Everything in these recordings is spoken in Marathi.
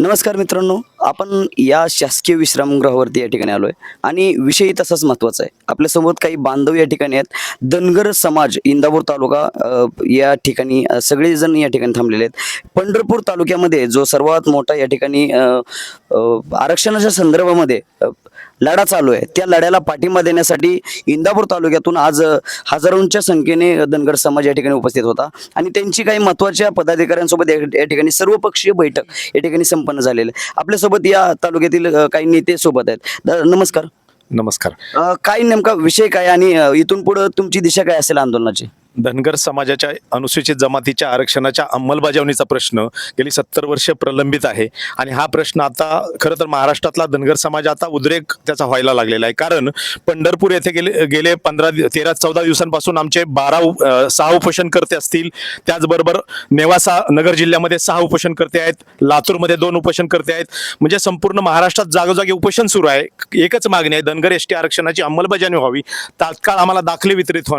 नमस्कार मित्रांनो आपण या शासकीय विश्रामगृहावरती या ठिकाणी आलो आहे आणि विषयही तसाच महत्त्वाचा आहे. आपल्यासोबत काही बांधव या ठिकाणी आहेत. धनगर समाज इंदापूर तालुका या ठिकाणी सगळेजण या ठिकाणी थांबलेले आहेत. पंढरपूर तालुक्यामध्ये जो सर्वात मोठा या ठिकाणी आरक्षणाच्या संदर्भामध्ये लढा चालू आहे. त्या लढ्याला पाठिंबा देण्यासाठी इंदापूर तालुक्यातून आज हजारोंच्या संख्येने धनगर समाज या ठिकाणी उपस्थित होता. आणि त्यांची काही महत्त्वाच्या पदाधिकाऱ्यांसोबत या ठिकाणी सर्वपक्षीय बैठक या ठिकाणी संपन्न झालेली आहे. आपल्यासोबत या तालुक्यातील काही नेते सोबत आहेत नमस्कार. नमस्कार. काय नेमका विषय काय आणि इथून पुढे तुमची दिशा काय असेल आंदोलनाची? धनगर समाजाच्या अनुसूचित जमातीच्या आरक्षणाच्या अंमलबजावणीचा प्रश्न गेली सत्तर वर्ष प्रलंबित आहे. आणि हा प्रश्न आता खरं तर महाराष्ट्रातला धनगर समाज आता उद्रेक त्याचा व्हायला लागलेला आहे. कारण पंढरपूर येथे गेले गेले पंधरा तेरा चौदा दिवसांपासून आमचे बारा सहा उपोषणकर्ते असतील. त्याचबरोबर नेवासा नगर जिल्ह्यामध्ये सहा उपोषणकर्ते आहेत. लातूरमध्ये दोन उपोषणकर्ते आहेत. म्हणजे संपूर्ण महाराष्ट्रात जागोजागी उपोषण सुरू आहे. एकच मागणी आहे धनगर एस टी आरक्षणाची अंमलबजावणी व्हावी. तात्काळ आम्हाला दाखले वितरित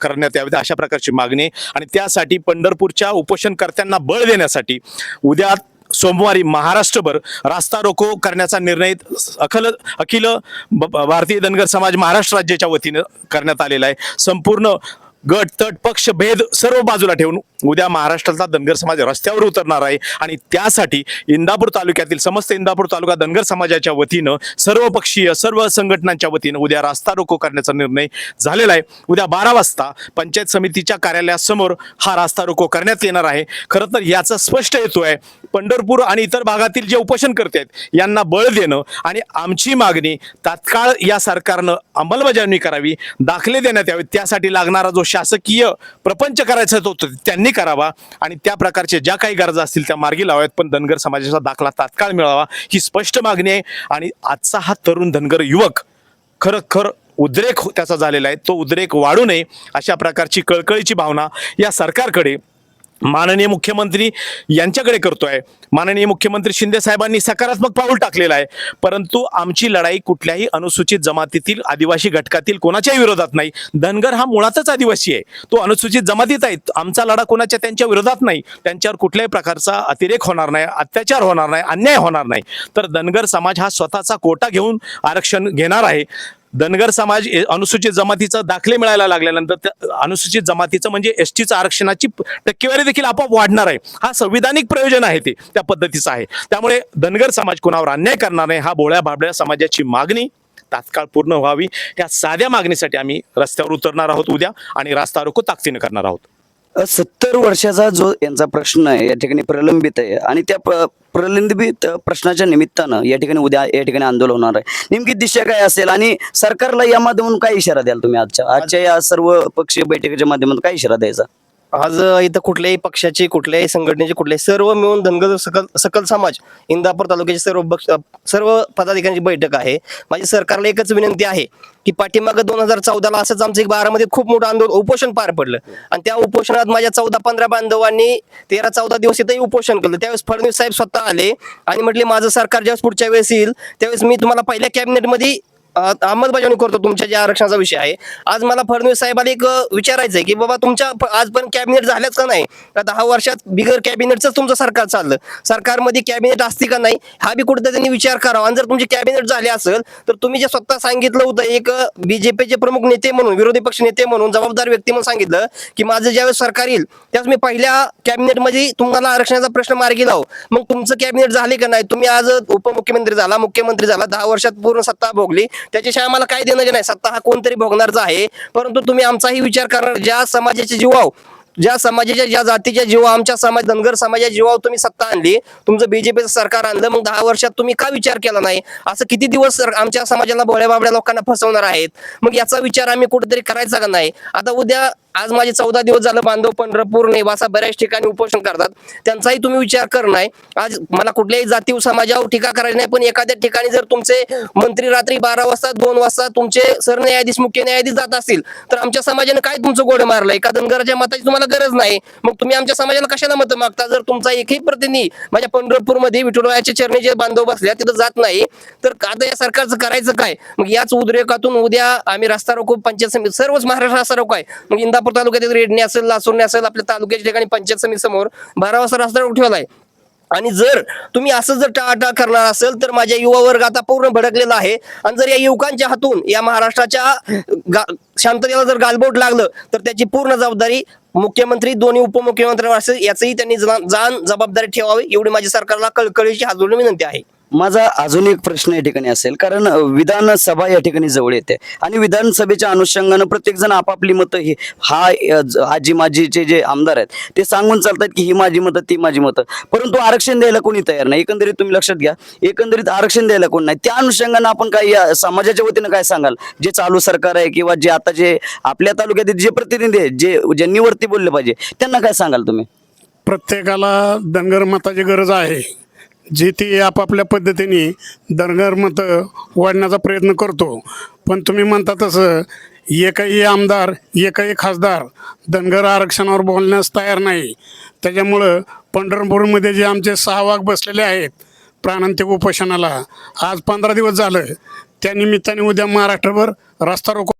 करण्यात यावेत अशा प्रकारची मागणी आणि त्यासाठी पंढरपूरच्या उपोषणकर्त्यांना बळ देण्यासाठी उद्या सोमवारी महाराष्ट्रभर रास्ता रोको करण्याचा निर्णय अखल अखिल भारतीय धनगर समाज महाराष्ट्र राज्याच्या वतीनं करण्यात आलेला आहे. संपूर्ण गट तट पक्ष भेद सर्व बाजूला ठेवून उद्या महाराष्ट्रातला धनगर समाज रस्त्यावर उतरणार आहे. आणि त्यासाठी इंदापूर तालुक्यातील समस्त इंदापूर तालुका धनगर समाजाच्या वतीनं सर्व पक्षीय सर्व संघटनांच्या वतीनं उद्या रास्ता रोको करण्याचा निर्णय झालेला आहे. उद्या बारा वाजता पंचायत समितीच्या कार्यालयासमोर हा रास्ता रोको करण्यात येणार आहे. खरं तर याचा स्पष्ट हेतू आहे पंढरपूर आणि इतर भागातील जे उपोषण करते आहेत यांना बळ देणं आणि आमची मागणी तात्काळ या सरकारनं अंमलबजावणी करावी दाखले देण्यात यावेत त्यासाठी लागणारा जो शासकीय प्रपंच करायचा तो त्यांनी करावा. आणि त्या प्रकारचे ज्या काही गरजा असतील त्या मार्गी लावाव्यात. पण धनगर समाजाचा दाखला तात्काळ मिळावा ही स्पष्ट मागणी आहे. आणि आजचा हा तरुण धनगर युवक खरं खर उद्रेक हो- त्याचा झालेला आहे. तो उद्रेक वाढू नये अशा प्रकारची कळकळीची भावना या सरकारकडे माननीय मुख्यमंत्री यांच्याकडे करतोय. माननीय मुख्यमंत्री शिंदे साहेबांनी सकारात्मक पाऊल टाकलेलं आहे. परंतु आमची लढाई कुठल्याही अनुसूचित जमातीतील आदिवासी घटकातील कोणाच्याही विरोधात नाही. धनगर हा मुळातच आदिवासी आहे. तो अनुसूचित जमातीत आहे. आमचा लढा कोणाच्या त्यांच्या विरोधात नाही. त्यांच्यावर कुठल्याही प्रकारचा अतिरेक होणार नाही अत्याचार होणार नाही अन्याय होणार नाही. तर धनगर समाज हा स्वतःचा कोटा घेऊन आरक्षण घेणार आहे. धनगर समाज ए- अनुसूचित जमातीचा दाखले मिळायला लागल्यानंतर अनुसूचित जमातीचं म्हणजे एस टीचं आरक्षणाची टक्केवारी देखील आपोआप वाढणार आहे. हा संविधानिक प्रयोजन आहे ते त्या पद्धतीचं आहे. त्यामुळे धनगर समाज कोणावर अन्याय करणार नाही हा भोळ्या भाबड्या समाजाची मागणी तात्काळ पूर्ण व्हावी. या साध्या मागणीसाठी आम्ही रस्त्यावर उतरणार आहोत उद्या आणि रास्ता रोको ताकदीनं करणार आहोत. सत्तर वर्षाचा जो यांचा प्रश्न आहे या ठिकाणी प्रलंबित आहे आणि त्या प्र- प्रलंबित प्रश्नाच्या निमित्तानं या ठिकाणी उद्या या ठिकाणी आंदोलन होणार आहे. नेमकी दिशा काय असेल आणि सरकारला या माध्यमातून काय इशारा द्याल तुम्ही आजच्या? आजच्या या सर्व पक्षीय बैठकीच्या माध्यमातून काय इशारा द्यायचा? आज इथं कुठल्याही पक्षाचे कुठल्याही संघटनेचे कुठल्याही सर्व मिळून धनगर सकल सकल समाज इंदापूर तालुक्याचे सर्व पक्ष सर्व पदाधिकाऱ्यांची बैठक आहे. माझी सरकारला एकच विनंती आहे की पाठीमागं दोन हजार चौदाला असंच आमचं एक बारामध्ये खूप मोठं आंदोलन उपोषण पार पडलं. आणि त्या उपोषणात माझ्या चौदा पंधरा बांधवांनी तेरा चौदा दिवस इथंही उपोषण केलं. त्यावेळेस फडणवीस साहेब स्वतः आले आणि म्हटले माझं सरकार ज्यावेळेस पुढच्या वेळेस येईल त्यावेळेस मी तुम्हाला पहिल्या कॅबिनेटमध्ये अंमलबजावणी करतो तुमच्या ज्या आरक्षणाचा विषय आहे. आज मला फडणवीस साहेबाला एक विचारायचं आहे की बाबा तुमच्या आज पण कॅबिनेट झाल्याच का नाही? का दहा वर्षात बिगर कॅबिनेटच तुमचं सरकार चाललं? सरकारमध्ये कॅबिनेट असते का नाही? हा बी कुठं त्यांनी विचार करावा. आणि जर तुमचे कॅबिनेट झाले असेल तर तुम्ही जे स्वतः सांगितलं होतं एक बीजेपीचे प्रमुख नेते म्हणून विरोधी पक्ष नेते म्हणून जबाबदार व्यक्ती म्हणून सांगितलं की माझं ज्यावेळेस सरकार येईल त्यावेळेस मी पहिल्या कॅबिनेटमध्ये तुम्हाला आरक्षणाचा प्रश्न मार्गी लावू. मग तुमचं कॅबिनेट झाले का नाही? तुम्ही आज उपमुख्यमंत्री झाला मुख्यमंत्री झाला दहा वर्षात पूर्ण सत्ता भोगली. त्याच्याशिवाय आम्हाला काय देणं नाही सत्ता हा कोणतरी भोगणारचा आहे. परंतु तुम्ही आमचाही विचार करणार ज्या समाजाचे जीवाव ज्या समाजाच्या ज्या जातीच्या जीवा आमच्या समाज धनगर समाजाच्या जीवावर तुम्ही सत्ता आणली. तुमचं बीजेपीचं सरकार आणलं मग दहा वर्षात तुम्ही का विचार केला नाही? असं किती दिवस सर- आमच्या समाजाला भोळ्या बाबड्या लोकांना फसवणार आहेत? मग याचा विचार आम्ही कुठेतरी करायचा का नाही? आता उद्या आज माझे चौदा दिवस झालं बांधव पंढरपूर नेवासा बऱ्याच ठिकाणी उपोषण करतात. त्यांचाही तुम्ही विचार कर नाही. आज मला कुठल्याही जातीव समाजावर टीका करायची नाही पण एखाद्या ठिकाणी जर तुमचे मंत्री रात्री बारा वाजता दोन वाजता तुमचे सरन्यायाधीश मुख्य न्यायाधीश जात असतील तर आमच्या समाजाने काय तुमचं गोड मारलं एका धनगराच्या मताची तुम्हाला गरज नाही. मग तुम्ही आमच्या समाजाला कशाला मतं मागता? जर तुमचा एकही प्रतिनिधी माझ्या पंढरपूरमध्ये विठुरायाच्या चरणी जे बांधव बसल्या तिथं जात नाही तर आता या सरकारचं करायचं काय? मग याच उद्रेकातून उद्या आम्ही रस्ता रोको पंचायत समिती सर्वच महाराष्ट्र रस्ता रोको आहे. मग सोलापूर तालुक्यातील रेडणे असेल लासोरणे असेल आपल्या तालुक्याच्या ठिकाणी पंचायत समिती समोर बारा वाजता रस्ता ठेवला आहे. आणि जर तुम्ही असं जर टाळाटाळ करणार असेल तर माझ्या युवा वर्ग आता पूर्ण भडकलेला आहे. आणि जर या युवकांच्या हातून या महाराष्ट्राच्या शांततेला जर गालबोट लागलं तर त्याची पूर्ण जबाबदारी मुख्यमंत्री दोन्ही उपमुख्यमंत्री असेल याचंही त्यांनी जाण जाण जबाबदारी ठेवावी एवढी माझी सरकारला कळकळीची हात जोडून विनंती आहे. माझा अजून एक प्रश्न या ठिकाणी असेल कारण विधानसभा या ठिकाणी जवळ येते आणि विधानसभेच्या अनुषंगानं प्रत्येक जण आपापली मतं ही हा आजी माजीचे जे आमदार आहेत ते सांगून चालतात की ही माझी मतं ती माझी मतं. परंतु आरक्षण द्यायला कोणी तयार नाही. एकंदरीत तुम्ही लक्षात घ्या एकंदरीत आरक्षण द्यायला कोण नाही. त्या अनुषंगानं आपण काय या समाजाच्या वतीनं काय सांगाल? जे चालू सरकार आहे किंवा जे आता जे आपल्या तालुक्यातील जे प्रतिनिधी आहेत जे ज्यांनी वरती बोलले पाहिजे त्यांना काय सांगाल तुम्ही? प्रत्येकाला धनगर मताची गरज आहे. जे ते आपापल्या पद्धतीने धनगर मतं वाढण्याचा प्रयत्न करतो. पण तुम्ही म्हणता तसं एकही आमदार एकही खासदार धनगर आरक्षणावर बोलण्यास तयार नाही. त्याच्यामुळं पंढरपूरमध्ये जे आमचे सहा बसलेले आहेत प्राणांतिक उपोषणाला आज पंधरा दिवस झालं. त्या निमित्ताने उद्या महाराष्ट्रभर रस्ता रोको